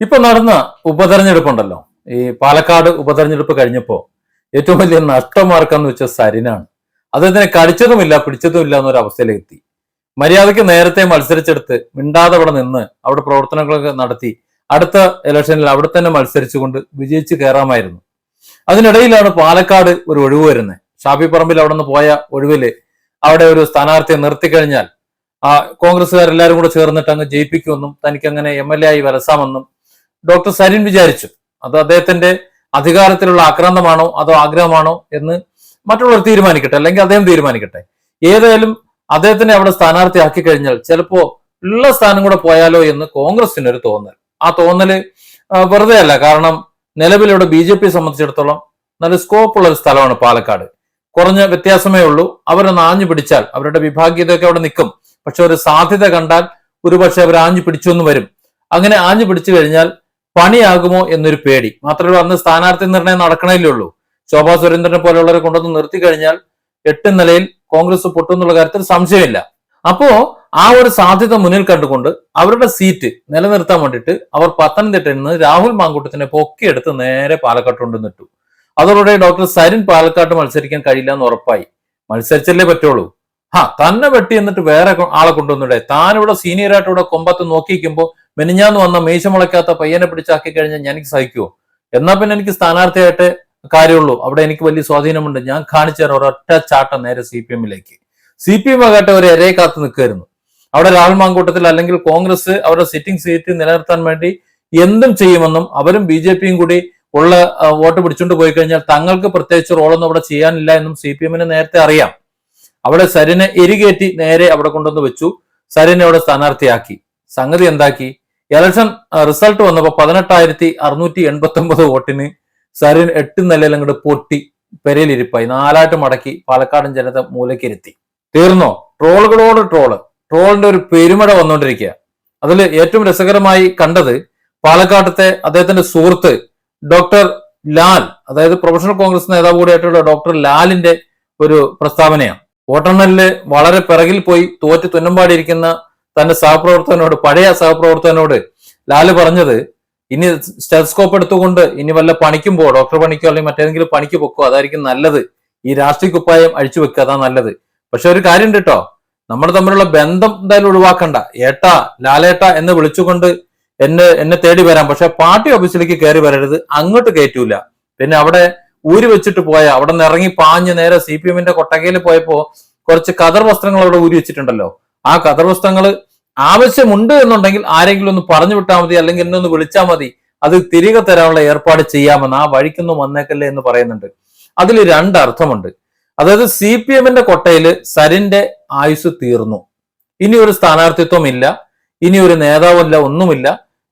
ഇപ്പൊ നടന്ന ഉപതെരഞ്ഞെടുപ്പുണ്ടല്ലോ. ഈ പാലക്കാട് ഉപതെരഞ്ഞെടുപ്പ് കഴിഞ്ഞപ്പോ ഏറ്റവും വലിയ നഷ്ടമാർക്കാന്ന് വെച്ച സരിനാണ്. അദ്ദേഹത്തിനെ കടിച്ചതുമില്ല പിടിച്ചതുമില്ല എന്നൊരു അവസ്ഥയിലേക്ക് എത്തി മര്യാദയ്ക്ക് നേരത്തെ മത്സരിച്ചെടുത്ത് മിണ്ടാതെ അവിടെ നിന്ന് അവിടെ പ്രവർത്തനങ്ങളൊക്കെ നടത്തി അടുത്ത ഇലക്ഷനിൽ അവിടെ തന്നെ മത്സരിച്ചുകൊണ്ട് വിജയിച്ച് കയറാമായിരുന്നു. അതിനിടയിലാണ് പാലക്കാട് ഒരു ഒഴിവ് വരുന്നത് ഷാഫി പറമ്പിൽ അവിടെ നിന്ന് പോയ ഒഴിവിൽ അവിടെ ഒരു സ്ഥാനാർത്ഥിയെ നിർത്തിക്കഴിഞ്ഞാൽ ആ കോൺഗ്രസ്സുകാരെല്ലാരും കൂടെ ചേർന്നിട്ട് അങ്ങ് ജയിപ്പിക്കുമെന്നും തനിക്ക് അങ്ങനെ എം എൽ എ ആയി വലസാമെന്നും ഡോക്ടർ സരിൻ വിചാരിച്ചു. അത് അദ്ദേഹത്തിന്റെ അധികാരത്തിലുള്ള ആക്രാന്തമാണോ അതോ ആഗ്രഹമാണോ എന്ന് മറ്റുള്ളവർ തീരുമാനിക്കട്ടെ അല്ലെങ്കിൽ അദ്ദേഹം തീരുമാനിക്കട്ടെ. ഏതായാലും അദ്ദേഹത്തിനെ അവിടെ സ്ഥാനാർത്ഥിയാക്കി കഴിഞ്ഞാൽ ചിലപ്പോ ഉള്ള സ്ഥാനം കൂടെ പോയാലോ എന്ന് കോൺഗ്രസിന് ഒരു തോന്നൽ. ആ തോന്നൽ വെറുതെ അല്ല കാരണം നിലവിലിവിടെ ബി ജെ പി സംബന്ധിച്ചിടത്തോളം നല്ല സ്കോപ്പ് ഉള്ള ഒരു സ്ഥലമാണ് പാലക്കാട്. കുറഞ്ഞ വ്യത്യാസമേ ഉള്ളൂ. അവരൊന്ന് ആഞ്ഞു പിടിച്ചാൽ അവരുടെ വിഭാഗീയതയൊക്കെ അവിടെ നിൽക്കും. പക്ഷെ ഒരു സാധ്യത കണ്ടാൽ ഒരുപക്ഷെ അവർ ആഞ്ഞു പിടിച്ചു എന്ന് വരും. അങ്ങനെ ആഞ്ഞു പിടിച്ചു കഴിഞ്ഞാൽ പണിയാകുമോ എന്നൊരു പേടി. മാത്രമല്ല അന്ന് സ്ഥാനാർത്ഥി നിർണയം നടക്കണേലേ ഉള്ളൂ. ശോഭാ സുരേന്ദ്രനെ പോലുള്ളവരെ കൊണ്ടൊന്ന് നിർത്തി കഴിഞ്ഞാൽ എട്ട് നിലയിൽ കോൺഗ്രസ് പൊട്ടുന്നുള്ള കാര്യത്തിൽ സംശയമില്ല. അപ്പോ ആ ഒരു സാധ്യത മുന്നിൽ കണ്ടുകൊണ്ട് അവരുടെ സീറ്റ് നിലനിർത്താൻ വേണ്ടിയിട്ട് അവർ പത്തനംതിട്ടയിൽ നിന്ന് രാഹുൽ മാങ്കൂട്ടത്തിനെ പൊക്കിയെടുത്ത് നേരെ പാലക്കാട്ട് കൊണ്ട് നിട്ടു. അതോടെ ഡോക്ടർ സരിൻ പാലക്കാട്ട് മത്സരിക്കാൻ കഴിയില്ല എന്ന് ഉറപ്പായി. മത്സരിച്ചല്ലേ പറ്റുള്ളൂ. ഹാ തന്നെ വെട്ടി എന്നിട്ട് വേറെ ആളെ കൊണ്ടുവന്നിടെ? താനിവിടെ സീനിയറായിട്ട് സീനിയർ ആയിട്ട് ഇവിടെ കൊമ്പത്ത് നോക്കിയിരിക്കുമ്പോ മെനിഞ്ഞാന്ന് വന്ന മീശ മുളയ്ക്കാത്ത പയ്യനെ പിടിച്ചാക്കി കഴിഞ്ഞാൽ ഞാൻ എനിക്ക് സഹിക്കുമോ എന്നാ പിന്നെ എനിക്ക് സ്ഥാനാർത്ഥിയായിട്ട് കാര്യമുള്ളൂ. അവിടെ എനിക്ക് വലിയ സ്വാധീനമുണ്ട്. ഞാൻ കാണിച്ചു തരാം ഒരൊറ്റ ചാട്ട നേരെ സി പി എമ്മിലേക്ക്. സി പി എം ആകട്ടെ ഒരു ഇരയെ കാത്ത് നിൽക്കുമായിരുന്നു അവിടെ രാഹുൽ മാങ്കൂട്ടത്തിൽ അല്ലെങ്കിൽ കോൺഗ്രസ് അവരുടെ സിറ്റിംഗ് സീറ്റ് നിലനിർത്താൻ വേണ്ടി എന്തും ചെയ്യുമെന്നും അവരും ബി ജെ പിയും കൂടി ഉള്ള വോട്ട് പിടിച്ചുകൊണ്ട് പോയി കഴിഞ്ഞാൽ തങ്ങൾക്ക് പ്രത്യേകിച്ച് റോളൊന്നും അവിടെ ചെയ്യാനില്ല എന്നും സി പി എമ്മിന് നേരത്തെ അറിയാം. അവിടെ സരിനെ എരികേറ്റി നേരെ അവിടെ കൊണ്ടുവന്ന് വെച്ചു. സരിനെ അവിടെ സ്ഥാനാർത്ഥിയാക്കി. സംഗതി എന്താക്കി? ഇലക്ഷൻ റിസൾട്ട് വന്നപ്പോൾ പതിനെട്ടായിരത്തി അറുന്നൂറ്റി എൺപത്തി ഒമ്പത് വോട്ടിന് സരിൻ എട്ട് നിലയിൽ അങ്ങോട്ട് പൊട്ടി പെരയിലിരിപ്പായി. നാലായിട്ട് മടക്കി പാലക്കാടൻ ജനത മൂലക്കിരുത്തി. തീർന്നോ? ട്രോളുകളോട് ട്രോൾ. ട്രോളിന്റെ ഒരു പെരുമഴ വന്നുകൊണ്ടിരിക്കുക അതിൽ ഏറ്റവും രസകരമായി കണ്ടത് പാലക്കാട്ടത്തെ അദ്ദേഹത്തിന്റെ സുഹൃത്ത് ഡോക്ടർ ലാൽ അതായത് പ്രൊഫഷണൽ കോൺഗ്രസ് നേതാവ് കൂടിയായിട്ടുള്ള ഡോക്ടർ ലാലിന്റെ ഒരു പ്രസ്താവനയാണ്. വോട്ടെണ്ണലിൽ വളരെ പിറകിൽ പോയി തോറ്റ് തുന്നമ്പാടിയിരിക്കുന്ന തന്റെ സഹപ്രവർത്തകനോട് പഴയ സഹപ്രവർത്തകനോട് ലാൽ പറഞ്ഞത് ഇനി സ്റ്റെസ്കോപ്പ് എടുത്തുകൊണ്ട് ഇനി വല്ല പണിക്കും പോ ഡോക്ടർ പണിക്കോ അല്ലെങ്കിൽ മറ്റേതെങ്കിലും പണിക്ക് പൊക്കോ? അതായിരിക്കും നല്ലത്. ഈ രാഷ്ട്രീയ കുപ്പായം അഴിച്ചു വെക്കുക അതാ നല്ലത്. പക്ഷെ ഒരു കാര്യം ഉണ്ട് കേട്ടോ നമ്മൾ തമ്മിലുള്ള ബന്ധം എന്തായാലും ഒഴിവാക്കണ്ട. ഏട്ടാ ലാലേട്ട എന്ന് വിളിച്ചുകൊണ്ട് എന്നെ എന്നെ തേടി വരാം. പക്ഷെ പാർട്ടി ഓഫീസിലേക്ക് കയറി വരരുത് അങ്ങോട്ട് കയറ്റൂല പിന്നെ അവിടെ ഊരി വെച്ചിട്ട് പോയ അവിടെ നിന്ന് ഇറങ്ങി പാഞ്ഞ് നേരെ സി പി എമ്മിന്റെ കൊട്ടകയിൽ പോയപ്പോ കുറച്ച് കതർ വസ്ത്രങ്ങൾ അവിടെ ഊരി വെച്ചിട്ടുണ്ടല്ലോ. ആ കതർ വസ്ത്രങ്ങൾ ആവശ്യമുണ്ട് എന്നുണ്ടെങ്കിൽ ആരെങ്കിലും ഒന്ന് പറഞ്ഞു വിട്ടാൽ മതി അല്ലെങ്കിൽ എന്നെ ഒന്ന് വിളിച്ചാൽ മതി. അത് തിരികെ തരാനുള്ള ഏർപ്പാട് ചെയ്യാമെന്ന് ആ വഴിക്കൊന്നും വന്നേക്കല്ലേ എന്ന് പറയുന്നുണ്ട്. അതിൽ രണ്ടർത്ഥമുണ്ട് അതായത് സി പി എമ്മിന്റെ കൊട്ടയിൽ സരിന്റെ ആയുസ് തീർന്നു. ഇനി ഒരു സ്ഥാനാർത്ഥിത്വം ഇല്ല. ഇനി ഒരു നേതാവല്ല ഒന്നുമില്ല.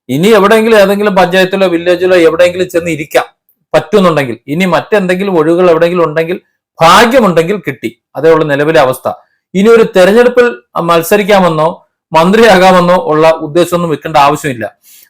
ഇനി എവിടെയെങ്കിലും ഏതെങ്കിലും പഞ്ചായത്തിലോ വില്ലേജിലോ എവിടെയെങ്കിലും ചെന്ന് ഇരിക്കാം. പറ്റുന്നുണ്ടെങ്കിൽ ഇനി മറ്റെന്തെങ്കിലും ഒഴിവുകൾ എവിടെയെങ്കിലും ഉണ്ടെങ്കിൽ ഭാഗ്യമുണ്ടെങ്കിൽ കിട്ടി. അതേ ഉള്ള നിലവിലെ അവസ്ഥ. ഇനി ഒരു തെരഞ്ഞെടുപ്പിൽ മത്സരിക്കാമെന്നോ മന്ത്രിയാകാമെന്നോ ഉള്ള ഉദ്ദേശമൊന്നും വെക്കേണ്ട ആവശ്യമില്ല.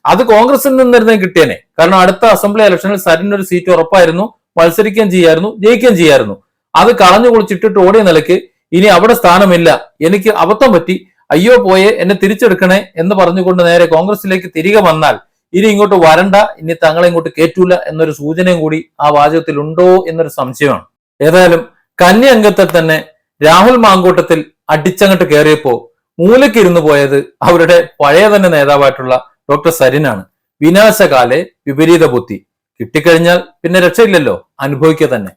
അത് കോൺഗ്രസിൽ നിന്നിരുന്നേ കിട്ടിയേനെ. കാരണം അടുത്ത അസംബ്ലി ഇലക്ഷനിൽ സരിന് ഒരു സീറ്റ് ഉറപ്പായിരുന്നു മത്സരിക്കുകയും ചെയ്യായിരുന്നു ജയിക്കുകയും ചെയ്യായിരുന്നു. അത് കളഞ്ഞു കുളിച്ചിട്ടിട്ട് ഓടിയ നിലയ്ക്ക് ഇനി അവിടെ സ്ഥാനമില്ല. എനിക്ക് അബദ്ധം പറ്റി അയ്യോ പോയെ എന്നെ തിരിച്ചെടുക്കണേ എന്ന് പറഞ്ഞുകൊണ്ട് നേരെ കോൺഗ്രസിലേക്ക് തിരികെ വന്നാൽ ഇനി ഇങ്ങോട്ട് വരണ്ട ഇനി തങ്ങളെ ഇങ്ങോട്ട് കേറ്റൂല എന്നൊരു സൂചനയും കൂടി ആ വാചകത്തിൽ ഉണ്ടോ എന്നൊരു സംശയമാണ്. ഏതായാലും കന്നി അംഗത്തെ തന്നെ രാഹുൽ മാങ്കൂട്ടത്തിൽ അടിച്ചങ്ങട്ട് കയറിയപ്പോ മൂലക്കിരുന്നു പോയത് അവരുടെ പഴയ തന്നെ നേതാവായിട്ടുള്ള ഡോക്ടർ സരിനാണ്. വിനാശകാലെ വിപരീത ബുദ്ധി. കിട്ടിക്കഴിഞ്ഞാൽ പിന്നെ രക്ഷയില്ലല്ലോ അനുഭവിക്കുക തന്നെ.